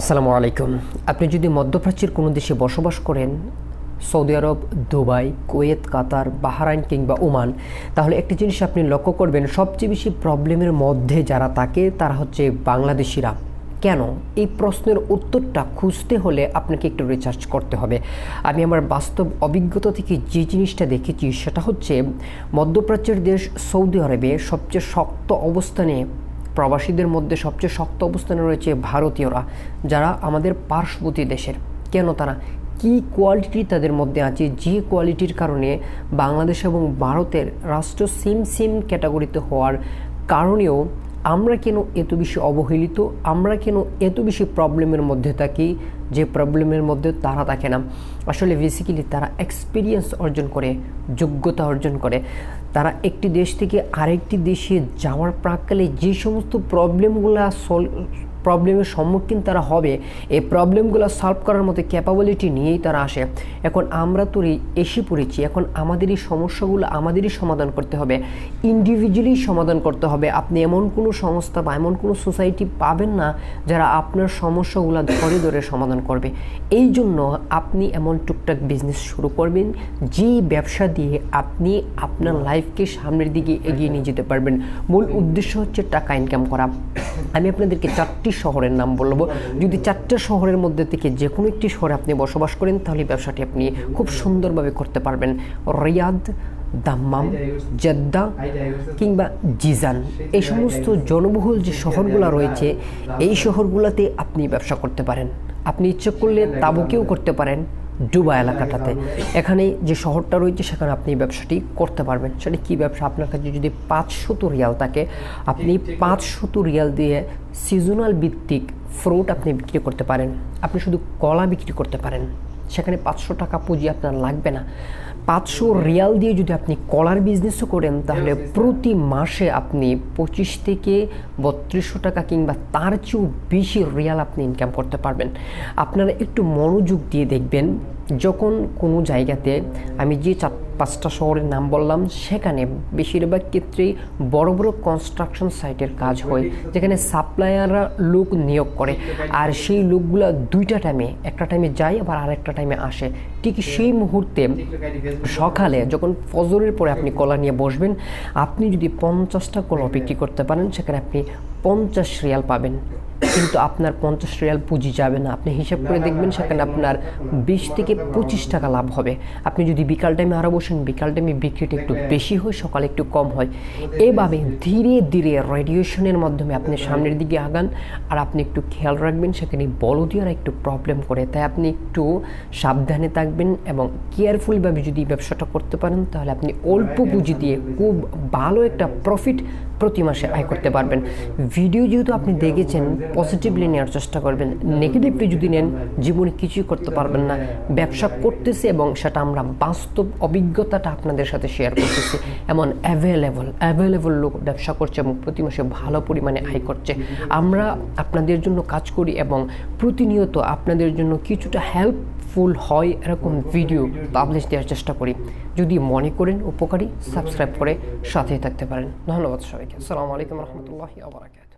আসসালামু আলাইকুম। আপনি যদি মধ্যপ্রাচ্যের কোনো দেশে বসবাস করেন, Saudi Arab, Dubai, Kuwait, Qatar, Bahrain কিংবা ওমান, তাহলে একটি জিনিস আপনি লক্ষ্য করবেন, সবচেয়ে বেশি প্রবলেমের মধ্যে যারা থাকে, তারা হচ্ছে বাংলাদেশিরা। কেন? এই প্রশ্নের উত্তরটা খুঁজতে হলে আপনাকে একটু রিসার্চ করতে হবে। আমি আমার বাস্তব অভিজ্ঞতা থেকে যে জিনিসটা দেখেছি, সেটা হচ্ছে মধ্যপ্রাচ্যের দেশ সৌদি আরবে সবচেয়ে শক্ত অবস্থানে প্রবাসীদের মধ্যে সবচেয়ে শক্ত অবস্থানে রয়েছে ভারতীয়রা, যারা আমাদের পার্শ্ববর্তী দেশের। কেন তারা? কী কোয়ালিটি তাদের মধ্যে আছে? যে কোয়ালিটির কারণে বাংলাদেশ এবং ভারতের রাষ্ট্র সেম সেম ক্যাটাগরিতে হওয়ার কারণেও আমরা কেন এত বেশি অবহেলিত? আমরা কেন এত বেশি প্রবলেমের মধ্যে থাকি? যে প্রবলেমের মধ্যে তারা থাকে না। আসলে বেসিক্যালি তারা এক্সপিরিয়েন্স অর্জন করে, যোগ্যতা অর্জন করে। তারা একটি দেশ থেকে আরেকটি দেশে যাওয়ার প্রাককালে যে সমস্ত প্রবলেমগুলো সল প্রবলেমের সম্মুখীন তারা হবে। এই প্রবলেমগুলো সলভ করার মতো ক্যাপাবিলিটি নিয়েই তারা আসে। এখন আমরা তো এসে পড়েছি। এখন আমাদের এই সমস্যাগুলো আমাদেরই সমাধান করতে হবে। ইন্ডিভিজুয়ালি সমাধান করতে হবে। আপনি এমন কোনো সংস্থা বা এমন কোনো সোসাইটি পাবেন না যারা আপনার সমস্যাগুলো ধরে ধরে সমাধান করবে। এই জন্য আপনি এমন টুকটাক বিজনেস শুরু করবেন। যেই ব্যবসা দিয়ে আপনি আপনার লাইফকে সামনের দিকে এগিয়ে নিয়ে যেতে পারবেন। মূল উদ্দেশ্য হচ্ছে টাকা ইনকাম করা। আমি আপনাদেরকে চারটি শহরের নাম বলব। যদি চারটে শহরের মধ্যে থেকে যে কোনো একটি শহরে আপনি বসবাস করেন, তাহলে ব্যবসাটি আপনি খুব সুন্দরভাবে করতে পারবেন। রিয়াদ, দাম্মাম, জেদ্দা কিংবা জিজান, এই সমস্ত জনবহুল যে শহরগুলো রয়েছে, এই শহরগুলোতে আপনি ব্যবসা করতে পারেন। আপনি ইচ্ছে করলে তাবুকেও করতে পারেন। ডুবা এলাকাটাতে। এখানে যে শহরটা রয়েছে, সেখানে আপনি ব্যবসাটি করতে পারবেন। সেটা কী ব্যবসা? আপনার কাছে যদি পাঁচশত রিয়াল থাকে, আপনি পাঁচশত রিয়াল দিয়ে সিজনাল ভিত্তিক ফ্রুট আপনি বিক্রি করতে পারেন। আপনি শুধু কলা বিক্রি করতে পারেন। সেখানে পাঁচশো টাকা পুঁজি আপনার লাগবে না। পাঁচশো রিয়াল দিয়ে যদি আপনি কলার বিজনেসও করেন তাহলে প্রতি মাসে আপনি পঁচিশ থেকে বত্রিশশো টাকা কিংবা তার চেয়েও বেশি রিয়াল আপনি ইনকাম করতে পারবেন। আপনারা একটু মনোযোগ দিয়ে দেখবেন যখন কোনো জায়গাতে আমি যে চার, পাঁচটা শহরের নাম বললাম, সেখানে বেশিরভাগ ক্ষেত্রেই বড় বড় কনস্ট্রাকশন সাইটের কাজ হয়, যেখানে সাপ্লায়াররা লোক নিয়োগ করে। আর সেই লোকগুলো দুইটা টাইমে একটা টাইমে যায়, আবার আরেকটা টাইমে আসে। ঠিক সেই মুহূর্তে সকালে যখন ফজরের পরে আপনি কলা নিয়ে বসবেন, আপনি যদি পঞ্চাশটা কলা বিক্রি করতে পারেন, সেখানে আপনি পঞ্চাশ রিয়াল পাবেন। কিন্তু আপনার পঞ্চাশ রিয়াল পুঁজি যাবে না। আপনি হিসাব করে দেখবেন সেখানে আপনার বিশ থেকে পঁচিশ টাকা লাভ হবে। আপনি যদি বিকাল টাইমে আরও বসেন, বিকাল টাইমে বিক্রিটা একটু বেশি হয়, সকালে একটু কম হয়। এভাবে ধীরে ধীরে রেডিয়েশনের মাধ্যমে আপনি সামনের দিকে আগান আর আপনি একটু খেয়াল রাখবেন, সেখানে বলদিয়ারা একটু প্রবলেম করে। তাই আপনি একটু সাবধানে থাকবেন এবং কেয়ারফুলভাবে যদি ব্যবসাটা করতে পারেন, তাহলে আপনি অল্প পুঁজি দিয়ে খুব ভালো একটা প্রফিট প্রতি মাসে আয় করতে পারবেন। ভিডিও যেহেতু আপনি দেখেছেন পজিটিভলি নেওয়ার চেষ্টা করবেন। নেগেটিভলি যদি নেন, জীবনে কিছুই করতে পারবেন না। ব্যবসা করতেছে এবং সেটা আমরা বাস্তব অভিজ্ঞতাটা আপনাদের সাথে শেয়ার করতেছি। এমন অ্যাভেলেবল অ্যাভেলেবল লোক ব্যবসা করছে এবং প্রতি মাসে ভালো পরিমাণে আয় করছে। আমরা আপনাদের জন্য কাজ করি এবং প্রতিনিয়ত আপনাদের জন্য কিছুটা হেল্পফুল হয় এরকম ভিডিও পাবলিশ দেওয়ার চেষ্টা করি। যদি মনে করেন উপকারী সাবস্ক্রাইব করে সাথে থাকতে পারেন। ধন্যবাদ সবাইকে। আসসালামু আলাইকুম রহমতুল্লাহি আবরাকাত